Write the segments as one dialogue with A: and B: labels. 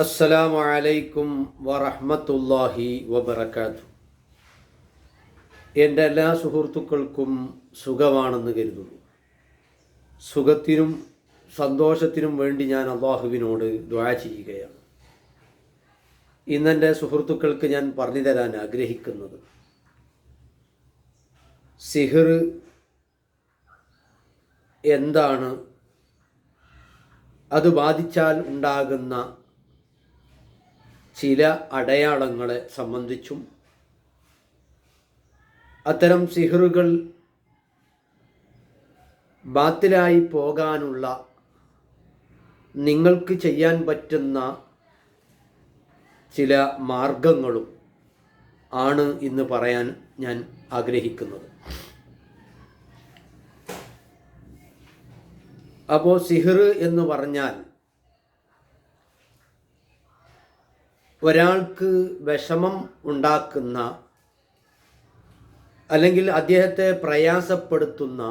A: അസ്സലാമു അലൈക്കും വറഹ്മത്തുള്ളാഹി വബർക്കാത്തു എന്റെ എല്ലാ സുഹൃത്തുക്കൾക്കും സുഖമാണെന്ന് കരുതുന്നു. സുഖത്തിനും സന്തോഷത്തിനും വേണ്ടി ഞാൻ അള്ളാഹുവിനോട് ദ്വാ ചെയ്യുകയാണ്. ഇന്നെന്റെ സുഹൃത്തുക്കൾക്ക് ഞാൻ പറഞ്ഞു തരാൻ ആഗ്രഹിക്കുന്നത് സിഹിർ എന്താണ്? അത് ബാധിച്ചാൽ ഉണ്ടാകുന്ന ചില അടയാളങ്ങളെ സംബന്ധിച്ചും അത്തരം സിഹറുകൾ ബാത്തിലായി പോകാനുള്ള നിങ്ങൾക്ക് ചെയ്യാൻ പറ്റുന്ന ചില മാർഗങ്ങളും ആണ് ഇന്ന് പറയാൻ ഞാൻ ആഗ്രഹിക്കുന്നത്. അപ്പോൾ സിഹർ എന്ന് പറഞ്ഞാൽ ഒരാൾക്ക് വിഷമം ഉണ്ടാക്കുന്ന അല്ലെങ്കിൽ അദ്ദേഹത്തെ പ്രയാസപ്പെടുത്തുന്ന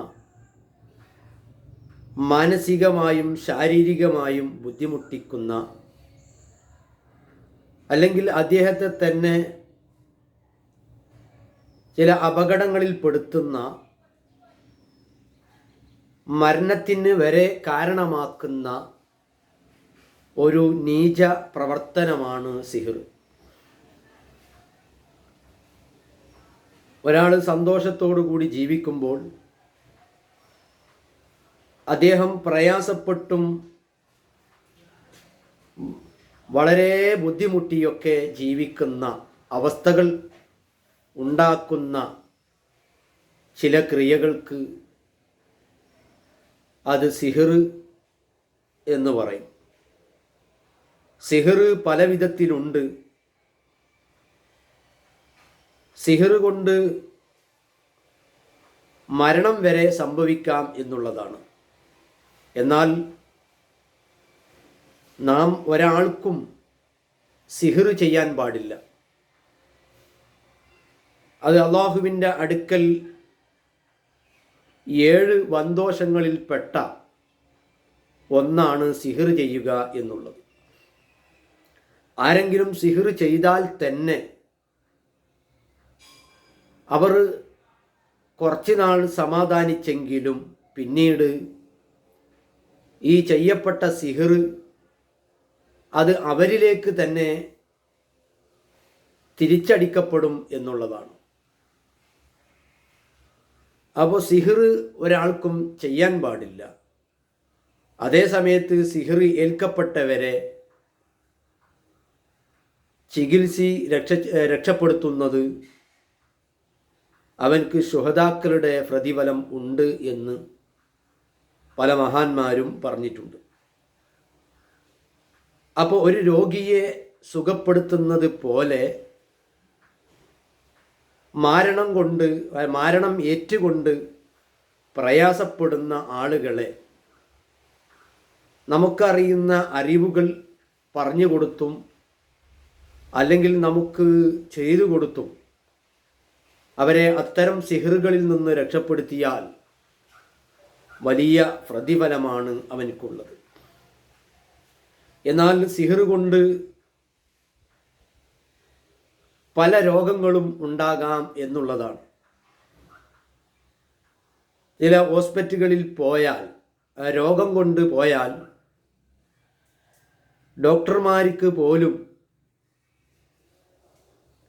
A: മാനസികമായും ശാരീരികമായും ബുദ്ധിമുട്ടിക്കുന്ന അല്ലെങ്കിൽ അദ്ദേഹത്തെ തന്നെ ചില അപകടങ്ങളിൽ പെടുത്തുന്ന മരണത്തിന് വരെ കാരണമാക്കുന്ന ഒരു നീച പ്രവർത്തനമാണ് സിഹിർ. ഒരാൾ സന്തോഷത്തോടു കൂടി ജീവിക്കുമ്പോൾ അദ്ദേഹം പ്രയാസപ്പെട്ടും വളരെ ബുദ്ധിമുട്ടിയൊക്കെ ജീവിക്കുന്ന അവസ്ഥകൾ ഉണ്ടാക്കുന്ന ചില ക്രിയകൾക്ക് അത് സിഹിർ എന്ന് പറയും. സിഹിർ പല വിധത്തിലുണ്ട് സിഹർ കൊണ്ട് മരണം വരെ സംഭവിക്കാം എന്നുള്ളതാണ്. എന്നാൽ നാം ഒരാൾക്കും സിഹർ ചെയ്യാൻ പാടില്ല. അത് അള്ളാഹുവിന്റെ അടുക്കൽ ഏഴ് വന്തോഷങ്ങളിൽപ്പെട്ട ഒന്നാണ് സിഹർ ചെയ്യുക എന്നുള്ളത്. ആരെങ്കിലും സിഹിർ ചെയ്താൽ തന്നെ അവർ കുറച്ച് നാൾ സമാധാനിച്ചെങ്കിലും പിന്നീട് ഈ ചെയ്യപ്പെട്ട സിഹിർ അത് അവരിലേക്ക് തന്നെ തിരിച്ചടിക്കപ്പെടും എന്നുള്ളതാണ്. അപ്പോൾ സിഹിർ ഒരാൾക്കും ചെയ്യാൻ പാടില്ല. അതേ സമയത്ത് സിഹിർ ഏൽക്കപ്പെട്ടവരെ ചികിത്സി രക്ഷ രക്ഷപ്പെടുത്തുന്നത് അവൻക്ക് ശുഹതാക്കളുടെ പ്രതിഫലം ഉണ്ട് എന്ന് പല മഹാന്മാരും പറഞ്ഞിട്ടുണ്ട്. അപ്പോൾ ഒരു രോഗിയെ സുഖപ്പെടുത്തുന്നത് പോലെ മാരണം കൊണ്ട് മാരണം ഏറ്റുകൊണ്ട് പ്രയാസപ്പെടുന്ന ആളുകളെ നമുക്കറിയുന്ന അറിവുകൾ പറഞ്ഞു കൊടുത്തും അല്ലെങ്കിൽ നമുക്ക് ചെയ്തു കൊടുത്തും അവരെ അത്തരം സിഹറുകളിൽ നിന്ന് രക്ഷപ്പെടുത്തിയാൽ വലിയ പ്രതിഫലമാണ് അവനക്കുള്ളത്. എന്നാൽ സിഹർ കൊണ്ട് പല രോഗങ്ങളും ഉണ്ടാകാം എന്നുള്ളതാണ്. ചില ഹോസ്പിറ്റലുകളിൽ പോയാൽ രോഗം കൊണ്ട് പോയാൽ ഡോക്ടർമാർക്ക് പോലും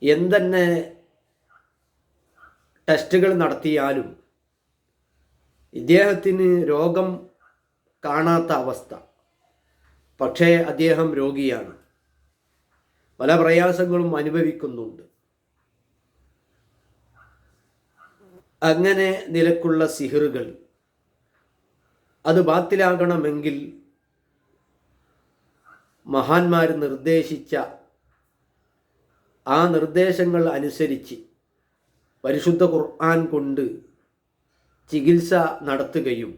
A: എന്തെന്നെ ടെസ്റ്റുകൾ നടത്തിയാലും ഇദ്ദേഹത്തിന് രോഗം കാണാത്ത അവസ്ഥ. പക്ഷേ അദ്ദേഹം രോഗിയാണ്. പല പ്രയാസങ്ങളും അനുഭവിക്കുന്നുണ്ട്. അങ്ങനെ നിലക്കുള്ള സിഹറുകൾ. അത് ബാത്തിലാകണമെങ്കിൽ മഹാന്മാർ നിർദ്ദേശിച്ച ആ നിർദ്ദേശങ്ങൾ അനുസരിച്ച് പരിശുദ്ധ ഖുർആൻ കൊണ്ട് ചികിത്സ നടത്തുകയും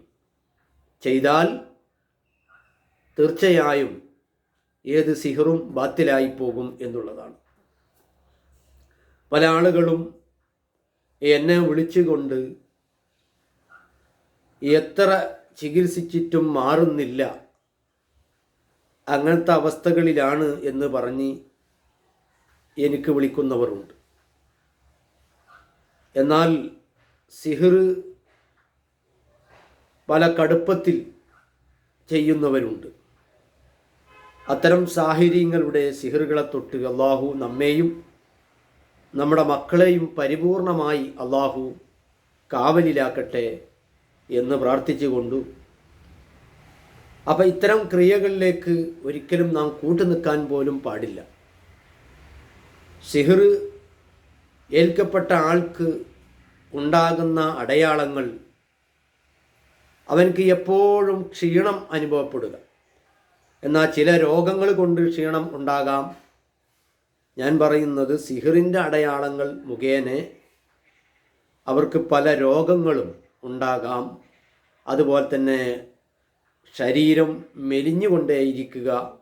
A: ചെയ്താൽ തീർച്ചയായും ഏത് സിഹറും ബാത്തിലായി പോകും എന്നുള്ളതാണ്. പല ആളുകളും എന്നെ വിളിച്ചുകൊണ്ട് എത്ര ചികിത്സിച്ചിട്ടും മാറുന്നില്ല അങ്ങനത്തെ അവസ്ഥകളിലാണ് എന്ന് പറഞ്ഞ് എനിക്ക് വിളിക്കുന്നവരുണ്ട്. എന്നാൽ സിഹിർ പല കടുപ്പത്തിൽ ചെയ്യുന്നവരുണ്ട്. അത്തരം സാഹചര്യങ്ങളുടെ സിഹിറുകളെ തൊട്ട് അള്ളാഹു നമ്മെയും നമ്മുടെ മക്കളെയും പരിപൂർണമായി അള്ളാഹു കാവലിലാക്കട്ടെ എന്ന് പ്രാർത്ഥിച്ചുകൊണ്ടു അപ്പം ഇത്തരം ക്രിയകളിലേക്ക് ഒരിക്കലും നാം കൂട്ടുനിൽക്കാൻ പോലും പാടില്ല. സിഹിർ ഏൽക്കപ്പെട്ട ആൾക്ക് ഉണ്ടാകുന്ന അടയാളങ്ങൾ അവനക്ക് എപ്പോഴും ക്ഷീണം അനുഭവപ്പെടുക. എന്നാൽ ചില രോഗങ്ങൾ കൊണ്ട് ക്ഷീണം ഉണ്ടാകാം. ഞാൻ പറയുന്നത് സിഹിറിന്റെ അടയാളങ്ങൾ മുഖേന അവർക്ക് പല രോഗങ്ങളും ഉണ്ടാകാം. അതുപോലെ തന്നെ ശരീരം മെലിഞ്ഞുകൊണ്ടേയിരിക്കുക.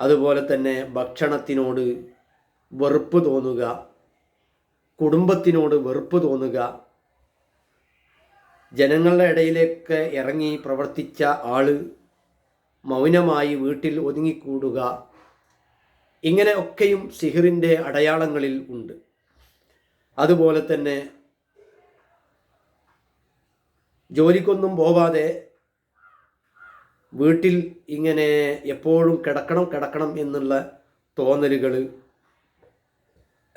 A: അതുപോലെ തന്നെ ഭക്ഷണത്തിനോട് വെറുപ്പ് തോന്നുക. കുടുംബത്തിനോട് വെറുപ്പ് തോന്നുക. ജനങ്ങളുടെ ഇടയിലേക്ക് ഇറങ്ങി പ്രവർത്തിച്ച ആൾ മൗനമായി വീട്ടിൽ ഒതുങ്ങിക്കൂടുക. ഇങ്ങനെയൊക്കെയും സിഹിറിന്റെ അടയാളങ്ങളിൽ ഉണ്ട്. അതുപോലെ തന്നെ ജോലിക്കൊന്നും പോവാതെ വീട്ടിൽ ഇങ്ങനെ എപ്പോഴും കിടക്കണം കിടക്കണം എന്നുള്ള തോന്നലുകൾ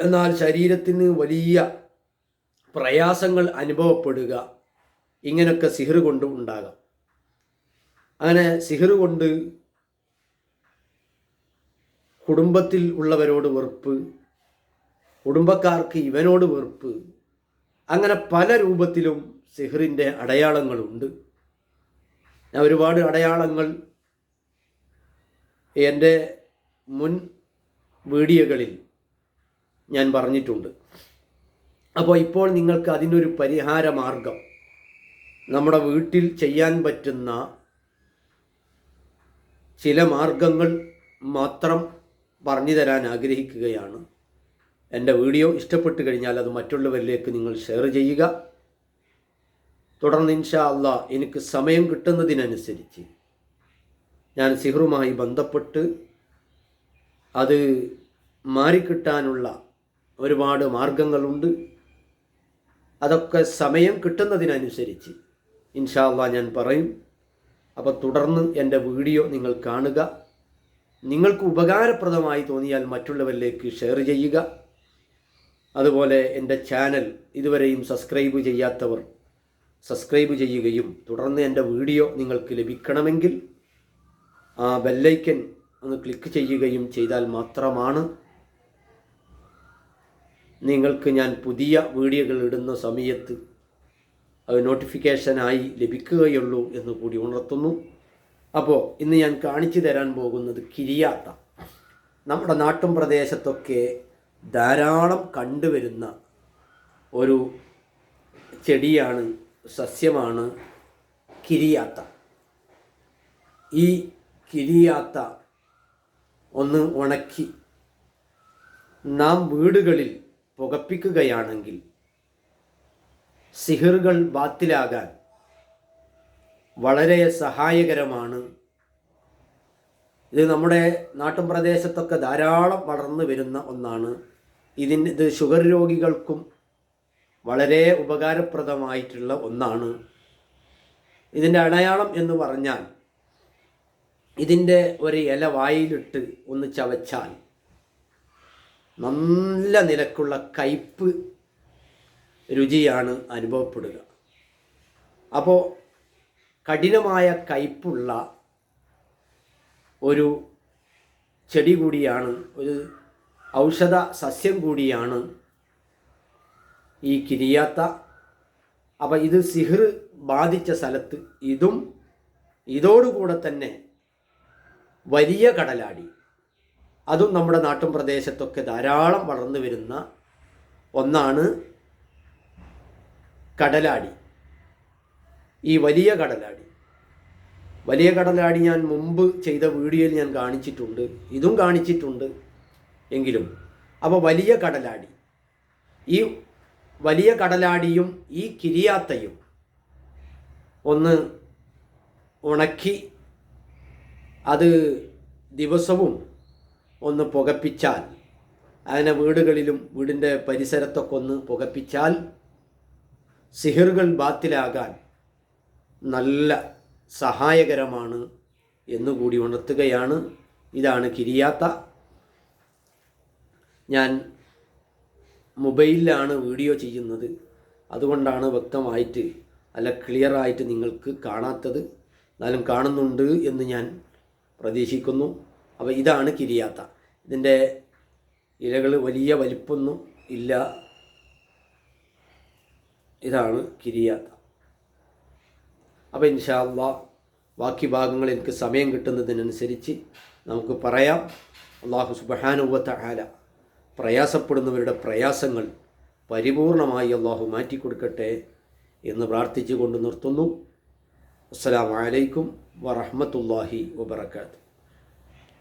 A: എന്നാൽ ശരീരത്തിന് വലിയ പ്രയാസങ്ങൾ അനുഭവപ്പെടുക. ഇങ്ങനൊക്കെ സിഹിർ കൊണ്ട് ഉണ്ടാകാം. അങ്ങനെ സിഹിർ കൊണ്ട് കുടുംബത്തിൽ ഉള്ളവരോട് വെറുപ്പ് കുടുംബക്കാർക്ക് ഇവനോട് വെറുപ്പ് അങ്ങനെ പല രൂപത്തിലും സിഹറിന്റെ അടയാളങ്ങളുണ്ട്. ഞാൻ ഒരുപാട് അടയാളങ്ങൾ എന്റെ മുൻ വീഡിയോകളിൽ ഞാൻ പറഞ്ഞിട്ടുണ്ട്. അപ്പോൾ ഇപ്പോൾ നിങ്ങൾക്ക് അതിനൊരു പരിഹാര മാർഗം നമ്മുടെ വീട്ടിൽ ചെയ്യാൻ പറ്റുന്ന ചില മാർഗങ്ങൾ മാത്രം പറഞ്ഞു തരാൻ ആഗ്രഹിക്കുകയാണ്. എന്റെ വീഡിയോ ഇഷ്ടപ്പെട്ട് കഴിഞ്ഞാൽ അത് മറ്റുള്ളവരിലേക്ക് നിങ്ങൾ ഷെയർ ചെയ്യുക. തുടർന്ന് ഇൻഷാ അല്ല എനിക്ക് സമയം കിട്ടുന്നതിനനുസരിച്ച് ഞാൻ സിഹറുമായി ബന്ധപ്പെട്ട് അത് മാറിക്കിട്ടാനുള്ള ഒരുപാട് മാർഗങ്ങളുണ്ട്. അതൊക്കെ സമയം കിട്ടുന്നതിനനുസരിച്ച് ഇൻഷാല്ല ഞാൻ പറയും. അപ്പോൾ തുടർന്ന് എന്റെ വീഡിയോ നിങ്ങൾ കാണുക. നിങ്ങൾക്ക് ഉപകാരപ്രദമായി തോന്നിയാൽ മറ്റുള്ളവരിലേക്ക് ഷെയർ ചെയ്യുക. അതുപോലെ എന്റെ ചാനൽ ഇതുവരെയും സബ്സ്ക്രൈബ് ചെയ്യാത്തവർ സബ്സ്ക്രൈബ് ചെയ്യുകയും തുടർന്ന് എന്റെ വീഡിയോ നിങ്ങൾക്ക് ലഭിക്കണമെങ്കിൽ ആ ബെല്ലൈക്കൻ ഒന്ന് ക്ലിക്ക് ചെയ്യുകയും ചെയ്താൽ മാത്രമാണ് നിങ്ങൾക്ക് ഞാൻ പുതിയ വീഡിയോകൾ ഇടുന്ന സമയത്ത് അത് നോട്ടിഫിക്കേഷനായി ലഭിക്കുകയുള്ളൂ എന്ന് കൂടി ഉണർത്തുന്നു. അപ്പോൾ ഇന്ന് ഞാൻ കാണിച്ചു തരാൻ പോകുന്നത് കിരിയാത്ത. നമ്മുടെ നാട്ടും പ്രദേശത്തൊക്കെ ധാരാളം കണ്ടുവരുന്ന ഒരു ചെടിയാണ് സസ്യമാണ് കിരിയാത്ത. ഈ കിരിയാത്ത ഒന്ന് ഉണക്കി നാം വീടുകളിൽ പുകപ്പിക്കുകയാണെങ്കിൽ സിഹിറുകൾ ബാത്തിലാകാൻ വളരെ സഹായകരമാണ്. ഇത് നമ്മുടെ നാട്ടും പ്രദേശത്തൊക്കെ ധാരാളം വളർന്നു വരുന്ന ഒന്നാണ്. ഇതിന് ഇത് ഷുഗർ രോഗികൾക്കും വളരെ ഉപകാരപ്രദമായിട്ടുള്ള ഒന്നാണ്. ഇതിന്റെ അടയാളം എന്ന് പറഞ്ഞാൽ ഇതിന്റെ ഒരു ഇല വായിലിട്ട് ഒന്ന് ചവച്ചാൽ നല്ല നിലക്കുള്ള കയ്പ് രുചിയാണ് അനുഭവപ്പെടുക. അപ്പോൾ കഠിനമായ കയ്പുള്ള ഒരു ചെടി കൂടിയാണ് ഒരു ഔഷധ സസ്യം കൂടിയാണ് ഈ കിരിയാത്ത. അപ്പോൾ ഇത് സിഹിർ ബാധിച്ച സ്ഥലത്ത് ഇതും ഇതോടുകൂടെ തന്നെ വലിയ കടലാടി. അതും നമ്മുടെ നാട്ടും പ്രദേശത്തൊക്കെ ധാരാളം വളർന്നു വരുന്ന ഒന്നാണ് കടലാടി. ഈ വലിയ കടലാടി. വലിയ കടലാടി ഞാൻ മുമ്പ് ചെയ്ത വീഡിയോയിൽ ഞാൻ കാണിച്ചിട്ടുണ്ട്. ഇതും കാണിച്ചിട്ടുണ്ട് എങ്കിലും. അപ്പോൾ വലിയ കടലാടി. ഈ വലിയ കടലാടിയും ഈ കിരിയാത്തയും ഒന്ന് ഉണക്കി അത് ദിവസവും ഒന്ന് പുകപ്പിച്ചാൽ. അതിനെ വീടുകളിലും വീടിന്റെ പരിസരത്തൊക്കെ ഒന്ന് പുകപ്പിച്ചാൽ സിഹിറുകൾ ബാത്തിലാകാൻ നല്ല സഹായകരമാണ് എന്നുകൂടി ഉണർത്തുകയാണ്. ഇതാണ് കിരിയാത്ത. ഞാൻ മൊബൈലിലാണ് വീഡിയോ ചെയ്യുന്നത്. അതുകൊണ്ടാണ് വ്യക്തമായിട്ട് അല്ല ക്ലിയറായിട്ട് നിങ്ങൾക്ക് കാണാത്തത്. എന്നാലും കാണുന്നുണ്ട് എന്ന് ഞാൻ പ്രതീക്ഷിക്കുന്നു. അപ്പോൾ ഇതാണ് കിരിയാത്ത. ഇതിന്റെ ഇലകൾ വലിയ വലിപ്പൊന്നും ഇല്ല. ഇതാണ് കിരിയാത്ത. അപ്പോൾ ഇൻഷാല്ല ബാക്കി ഭാഗങ്ങൾ എനിക്ക് സമയം കിട്ടുന്നതിനനുസരിച്ച് നമുക്ക് പറയാം. അള്ളാഹു സുബഹാനുവത്ത ആല പ്രയാസപ്പെടുന്നവരുടെ പ്രയാസങ്ങൾ പരിപൂർണമായി അള്ളാഹു മാറ്റിക്കൊടുക്കട്ടെ എന്ന് പ്രാർത്ഥിച്ചുകൊണ്ട് നിർത്തുന്നു. അസ്സലാമു അലൈക്കും വറഹ്മത്തുള്ളാഹി വബറകാതുഹു.